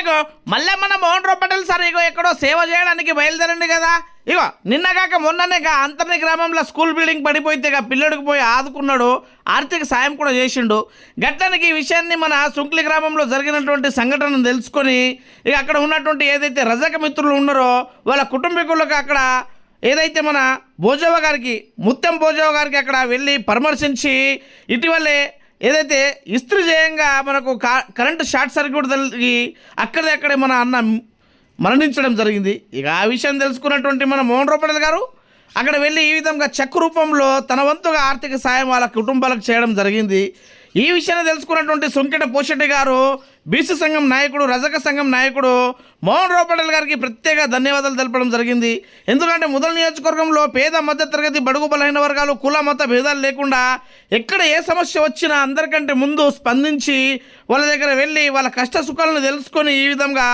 ఇగో మళ్ళీ మన మోహన్ రావు పటేల్ సార్ ఇగో ఎక్కడో సేవ చేయడానికి బయలుదేరండి కదా. ఇగో నిన్న కాక మొన్ననే కా అంతర్ని గ్రామంలో స్కూల్ బిల్డింగ్ పడిపోతే ఇక పిల్లడికి పోయి ఆదుకున్నాడు ఆర్థిక సాయం కూడా చేసిండు. గట్లనికి ఈ విషయాన్ని మన సుంక్లి గ్రామంలో జరిగినటువంటి సంఘటనను తెలుసుకొని ఇక అక్కడ ఉన్నటువంటి ఏదైతే రజక మిత్రులు ఉన్నారో వాళ్ళ కుటుంబీకులకు అక్కడ ఏదైతే మన భోజవ గారికి ముత్యం భోజవ గారికి అక్కడ వెళ్ళి పరామర్శించి ఇటీవలే ఏదైతే ఇస్త్రీ చేయంగా మనకు కా- కరెంటు షార్ట్ సర్క్యూట్ కలిగి అక్కడే అక్కడే మన అన్న మరణించడం జరిగింది. ఇక ఆ విషయం తెలుసుకున్నటువంటి మన మోహన్ రూపడల్ గారు అక్కడ వెళ్ళి ఈ విధంగా చెక్ రూపంలో తన వంతుగా ఆర్థిక సాయం వాళ్ళ కుటుంబాలకు చేయడం జరిగింది. ఈ విషయాన్ని తెలుసుకున్నటువంటి సొంకెట పోషెట్టి గారు బీసీ సంఘం నాయకుడు రజక సంఘం నాయకుడు మోహన్ రావు పటేల్ గారికి ప్రత్యేక ధన్యవాదాలు తెలపడం జరిగింది. ఎందుకంటే మొదల నియోజకవర్గంలో పేద మధ్యతరగతి బడుగు బలహీన వర్గాలు కుల మత భేదాలు లేకుండా ఎక్కడ ఏ సమస్య వచ్చినా అందరికంటే ముందు స్పందించి వాళ్ళ దగ్గర వెళ్ళి వాళ్ళ కష్ట సుఖాలను తెలుసుకొని ఈ విధంగా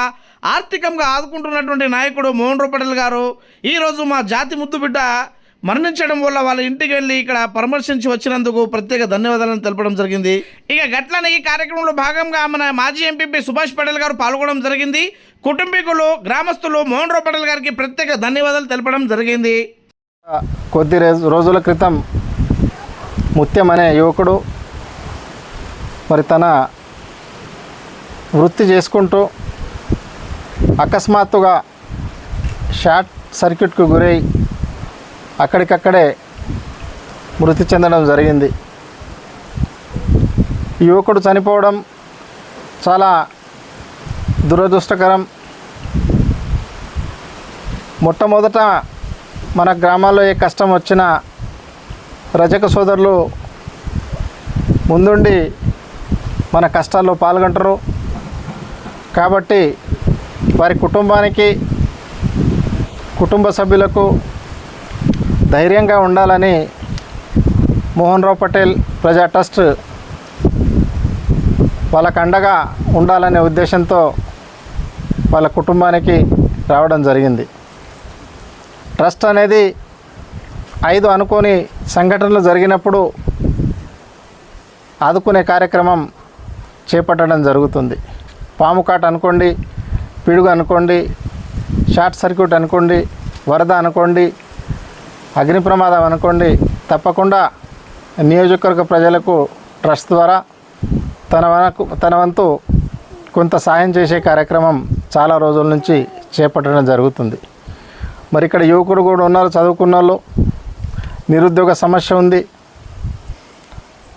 ఆర్థికంగా ఆదుకుంటున్నటువంటి నాయకుడు మోహన్ రావు పటేల్ గారు. ఈరోజు మా జాతి ముద్దు బిడ్డ మరణించడం వల్ల వాళ్ళ ఇంటికి వెళ్ళి ఇక్కడ పరామర్శించి వచ్చినందుకు ప్రత్యేక ధన్యవాదాలను తెలపడం జరిగింది. ఇక గట్లనే ఈ కార్యక్రమంలో భాగంగా మన మాజీ ఎంపీపీ సుభాష్ పటేల్ గారు పాల్గొనడం జరిగింది. కుటుంబీకులు గ్రామస్తులు మోహన్ రావు పటేల్ గారికి ప్రత్యేక ధన్యవాదాలు తెలపడం జరిగింది. కొద్ది రోజు- రోజుల క్రితం ముత్యం అనే యువకుడు మరి తన వృత్తి చేసుకుంటూ అకస్మాత్తుగా షార్ట్ సర్క్యూట్కు గురై అక్కడికక్కడే మృతి చెందడం జరిగింది. యువకుడు చనిపోవడం చాలా దురదృష్టకరం. మొట్టమొదట మన గ్రామాల్లో ఏ కష్టం వచ్చినా రజక సోదరులు ముందుండి మన కష్టాల్లో పాల్గొంటారు. కాబట్టి వారి కుటుంబానికి కుటుంబ సభ్యులకు ధైర్యంగా ఉండాలని మోహన్ రావు పటేల్ ప్రజా ట్రస్ట్ వాళ్ళకు అండగా ఉండాలనే ఉద్దేశంతో వాళ్ళ కుటుంబానికి రావడం జరిగింది. ట్రస్ట్ అనేది ఐదు అనుకోని సంఘటనలు జరిగినప్పుడు ఆదుకునే కార్యక్రమం చేపట్టడం జరుగుతుంది. పాము కాట అనుకోండి పిడుగు అనుకోండి షార్ట్ సర్క్యూట్ అనుకోండి వరద అనుకోండి అగ్ని ప్రమాదం అనుకోండి తప్పకుండా నియోజకవర్గ ప్రజలకు ట్రస్ట్ ద్వారా తన వనకు తన వంతు కొంత సాయం చేసే కార్యక్రమం చాలా రోజుల నుంచి చేపట్టడం జరుగుతుంది. మరి ఇక్కడ యువకుడు కూడా ఉన్నారు చదువుకున్న వాళ్ళు. నిరుద్యోగ సమస్య ఉంది.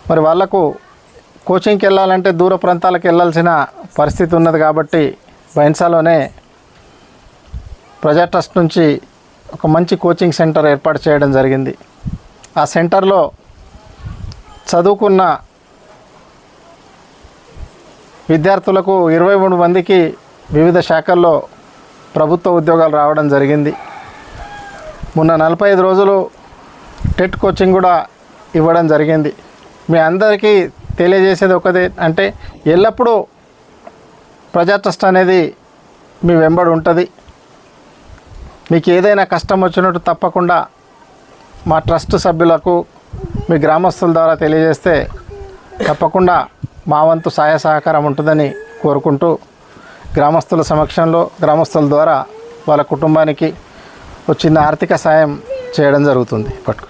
మరి వాళ్ళకు కోచింగ్కి వెళ్ళాలంటే దూర ప్రాంతాలకు వెళ్ళాల్సిన పరిస్థితి ఉన్నది కాబట్టి బైన్సాలోనే ప్రజా ట్రస్ట్ నుంచి ఒక మంచి కోచింగ్ సెంటర్ ఏర్పాటు చేయడం జరిగింది. ఆ సెంటర్లో చదువుకున్న విద్యార్థులకు ఇరవై మూడు మందికి వివిధ శాఖల్లో ప్రభుత్వ ఉద్యోగాలు రావడం జరిగింది. మొన్న నలభై ఐదు రోజులు టెట్ కోచింగ్ కూడా ఇవ్వడం జరిగింది. మీ అందరికీ తెలియజేసేది ఒకదే అంటే ఎల్లప్పుడూ ప్రజా ట్రస్ట్ అనేది మీ వెంబడి ఉంటుంది. మీకు ఏదైనా కష్టం వచ్చినట్టు తప్పకుండా మా ట్రస్ట్ సభ్యులకు మీ గ్రామస్తుల ద్వారా తెలియజేస్తే తప్పకుండా మా వంతు సహాయ సహకారం ఉంటుందని కోరుకుంటూ గ్రామస్తుల సమక్షంలో గ్రామస్తుల ద్వారా వాళ్ళ కుటుంబానికి వచ్చిన చిన్న ఆర్థిక సాయం చేయడం జరుగుతుంది. పట్టుకు